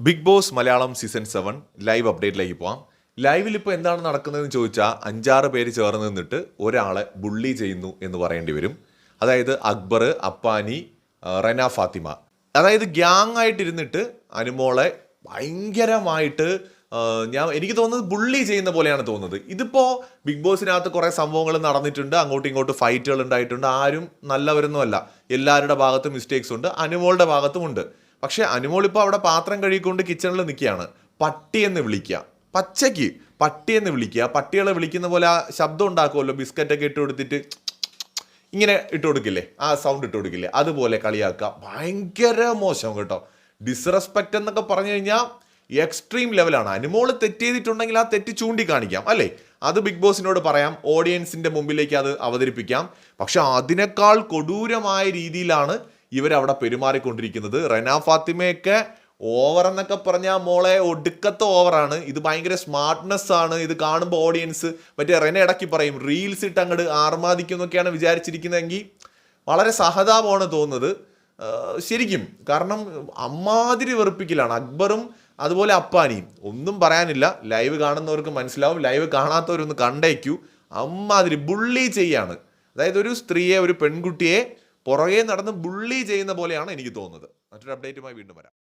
Bigg Boss Malayalam season seven live അപ്ഡേറ്റിലേക്ക് പോവാം. ലൈവിൽ ഇപ്പോൾ എന്താണ് നടക്കുന്നതെന്ന് ചോദിച്ചാൽ അഞ്ചാറ് പേര് ചേർന്ന് നിന്നിട്ട് ഒരാളെ ബുള്ളി ചെയ്യുന്നു എന്ന് പറയേണ്ടി വരും. അതായത് അക്ബർ അപ്പാനി റന ഫാത്തിമ. അതായത് ഗ്യാങ് ആയിട്ടിരുന്നിട്ട് അനുമോളെ ഭയങ്കരമായിട്ട് ഞാൻ എനിക്ക് തോന്നുന്നത് ബുള്ളി ചെയ്യുന്ന പോലെയാണ് തോന്നുന്നത്. ഇതിപ്പോൾ ബിഗ് ബോസിനകത്ത് കുറേ സംഭവങ്ങൾ നടന്നിട്ടുണ്ട്. അങ്ങോട്ടും ഇങ്ങോട്ടും ഫൈറ്റുകൾ ഉണ്ടായിട്ടുണ്ട്. ആരും നല്ലവരൊന്നുമല്ല. എല്ലാവരുടെ ഭാഗത്തും മിസ്റ്റേക്സ് ഉണ്ട്. അനുമോളുടെ ഭാഗത്തും ഉണ്ട്. പക്ഷെ അനുമോൾ ഇപ്പോൾ അവിടെ പാത്രം കഴുകിക്കൊണ്ട് കിച്ചണിൽ നിൽക്കുകയാണ്. പട്ടി എന്ന് വിളിക്കുക. പച്ചയ്ക്ക് പട്ടി എന്ന് വിളിക്കുക. പട്ടികളെ വിളിക്കുന്ന പോലെ ആ ശബ്ദം ഉണ്ടാക്കുമല്ലോ. ബിസ്ക്കറ്റൊക്കെ ഇട്ട് കൊടുത്തിട്ട് ഇങ്ങനെ ഇട്ട് കൊടുക്കില്ലേ? ആ സൗണ്ട് ഇട്ട് കൊടുക്കില്ലേ? അതുപോലെ കളിയാക്കുക. ഭയങ്കര മോശം കേട്ടോ. ഡിസ്റെസ്പെക്റ്റ് എന്നൊക്കെ പറഞ്ഞു കഴിഞ്ഞാൽ എക്സ്ട്രീം ലെവലാണ് അനുമോൾ തെറ്റ് ചെയ്തിട്ടുണ്ടെങ്കിൽ ആ തെറ്റ് ചൂണ്ടിക്കാണിക്കാം അല്ലേ? അത് ബിഗ് ബോസിനോട് പറയാം. ഓഡിയൻസിന്റെ മുമ്പിലേക്ക് അത് അവതരിപ്പിക്കാം. പക്ഷെ അതിനേക്കാൾ കൊടൂരമായ രീതിയിലാണ് ഇവരവിടെ പെരുമാറിക്കൊണ്ടിരിക്കുന്നത്. റെന ഫാത്തിമയൊക്കെ ഓവർ എന്നൊക്കെ പറഞ്ഞാൽ മോളെ ഒടുക്കത്തെ ഓവറാണ് ഇത് ഭയങ്കര സ്മാർട്ട്നെസ് ആണ്. ഇത് കാണുമ്പോൾ ഓഡിയൻസ് മറ്റേ റെന ഇടയ്ക്ക് പറയും റീൽസ് ഇട്ട് അങ്ങോട്ട് ആർമാദിക്കും എന്നൊക്കെയാണ് വിചാരിച്ചിരിക്കുന്നതെങ്കിൽ വളരെ സഹതാപമാണ് തോന്നുന്നത്. ശരിക്കും. കാരണം അമ്മാതിരി വെറുപ്പിക്കലാണ്. അക്ബറും അതുപോലെ അപ്പാനിയും. ഒന്നും പറയാനില്ല. ലൈവ് കാണുന്നവർക്ക് മനസ്സിലാവും. ലൈവ് കാണാത്തവരൊന്ന് കണ്ടേക്കൂ. അമ്മാതിരി ബുള്ളി ചെയ്യാണ്. അതായത് ഒരു സ്ത്രീയെ ഒരു പെൺകുട്ടിയെ പുറകെ നടന്ന് ബുള്ളി ചെയ്യുന്ന പോലെയാണ് എനിക്ക് തോന്നുന്നത്. മറ്റൊരു അപ്ഡേറ്റുമായി വീണ്ടും വരാം.